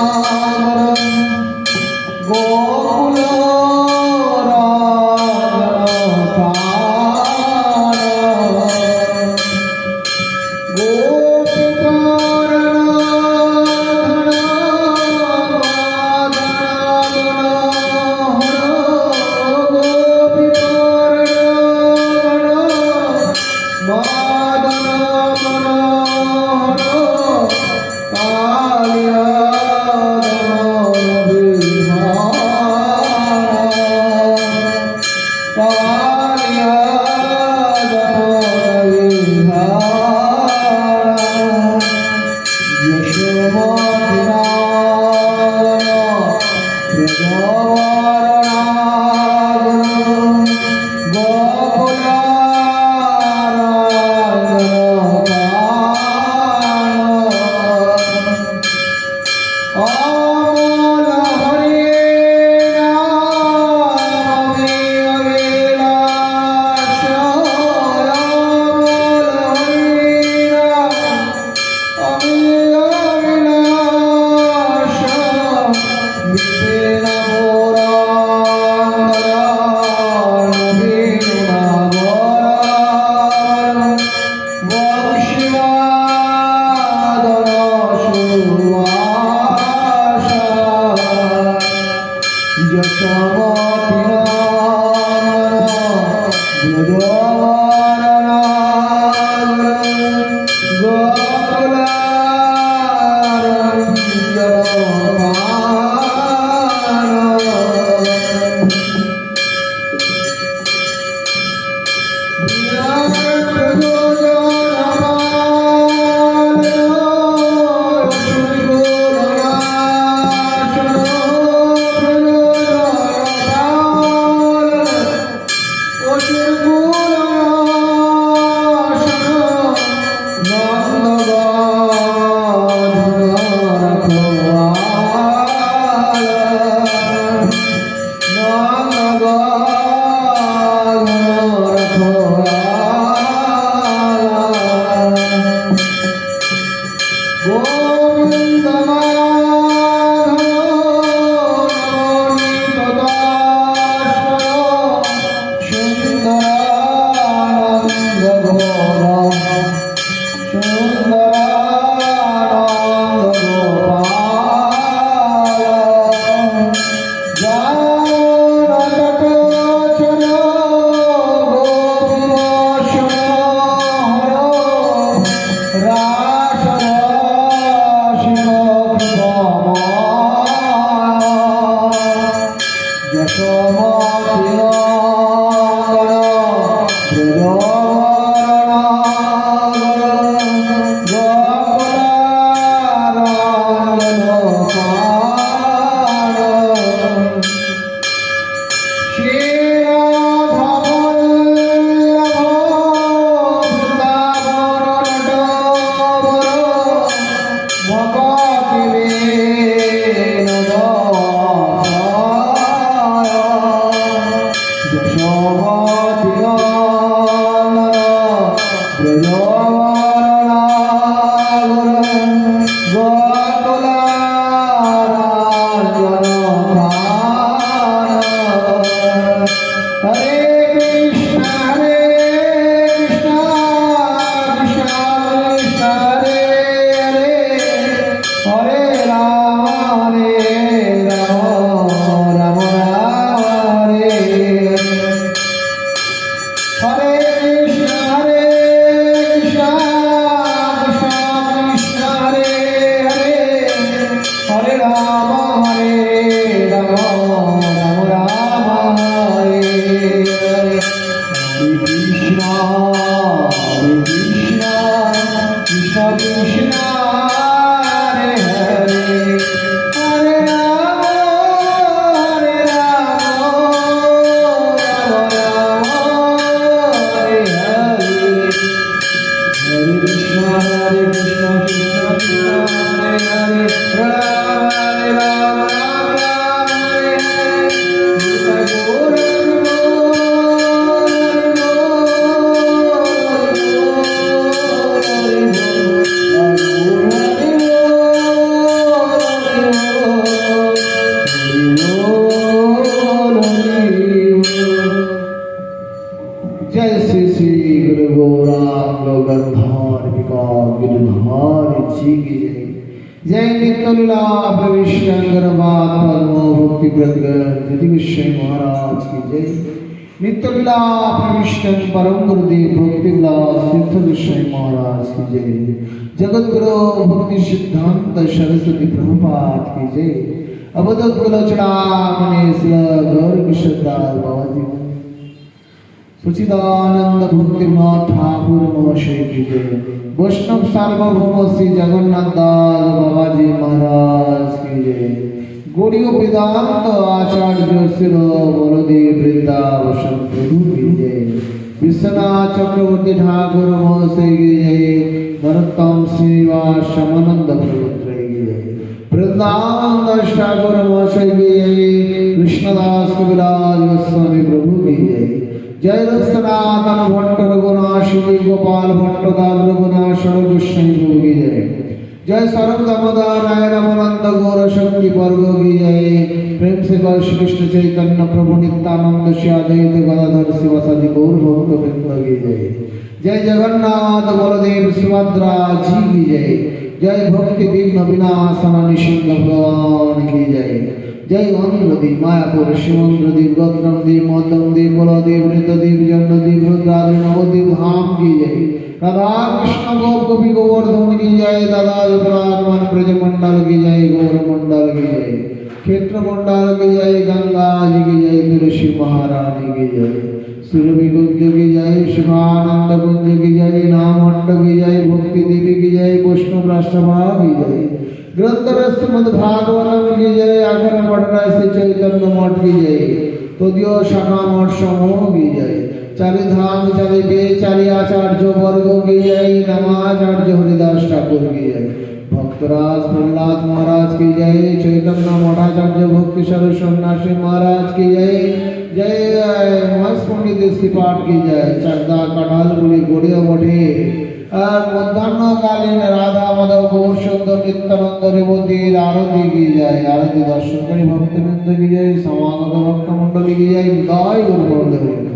Senhor. महाराज की जय। नित्यलीला प्रविष्टं परम गुरुदेव भक्ति विलास तीर्थ गोस्वामी महाराज की जय। जगत गुरु भक्ति सिद्धांत सरस्वती प्रभुपाद की जय। अवधूत कुलचड़ा मनीष गौर किशोरदास बाबा जी। সুচিদানন্দ ভক্তিমত ঠাকুর মহাশয় কৃতে বৈষ্ণব সার্বভৌম শ্রী জগন্নাথ দাস বাবাজি মহারাজ কি জয় গৌরীয় বেদান্ত আচার্য শিল বলদেব বৃন্দাবসন প্রভু কি জয় বিশ্বনাথ চক্রবর্তী ঠাকুর মহাশয় নরোত্তম শ্রীনিবাস শ্যামানন্দ প্রভুত্র ঠাকুর মহাশয় কৃষ্ণদাস কবিরাজ গোস্বামী जय सनातन भट्ट रघुनाथ श्री गोपाल भट्ट दास रघुनाथ शरण गोस्वामी प्रभु की जय। जय सर्व दामोदर राय रामानंद गौर शक्ति वर्ग की जय। प्रेम से गौर श्री कृष्ण चैतन्य प्रभु नित्यानंद श्री अद्वैत गदाधर शिवसदि गौर भक्त वृंद की जय। जय जगन्नाथ बलदेव सुभद्रा जी की जय। जय भक्ति विघ्न विनाशन निशिंग भगवान की जय। জয় অন্ধ্রদ্বীপ মায়াপুর শিমন্দ্রদ্বীপ রত্নদ্বীপ মন্দমদ্বীপ বলদ্বীপ মৃতদ্বীপ জন্মদ্বীপ রুদ্রাদ্রি নবদ্বীপ হাম কি জয় রাধা কৃষ্ণ গোপ কবি গোবর্ধন কি জয় দাদা যতরাগমান ব্রজমণ্ডল কি জয় গৌরমণ্ডল কি জয় ক্ষেত্রমণ্ডল কি জয় গঙ্গাজি কি জয় তুলসী মহারানী কি জয় সুরভি কুঞ্জ কি জয় শুভানন্দ কুঞ্জ কি জয় নামণ্ড কি জয় ভক্তি দেবী কি জয় বৈষ্ণব রাষ্ট্রভা কি জয় वैष्णव राष्ट्रभा की जय ग्रंथ रस मद भागवतम की जय अखर मठ से चैतन्य मठ की जय तदीय शाखा मठ समूह की जय चारि धाम चारि वेद चारि आचार्य वर्ग की जय नमाचार्य हरिदास ठाकुर की जय भक्तराज प्रहलाद महाराज की जय चैतन्य मठाचार्य भक्ति सरस्वती सन्यासी महाराज की जय जय मस्त पंडित पाठ की जय चरदा कटाल गुली गोड़िया मठे আর মধ্যাহ্নকালীন রাধা মাধব গৌর সুন্দর নিত্যানন্দ রেবতীর আরতি কি যায় আরতি দর্শনকারী ভক্তবৃন্দ কি যায় সমাগত ভক্তমণ্ডলী কি যায় জয় গুরু বন্ধু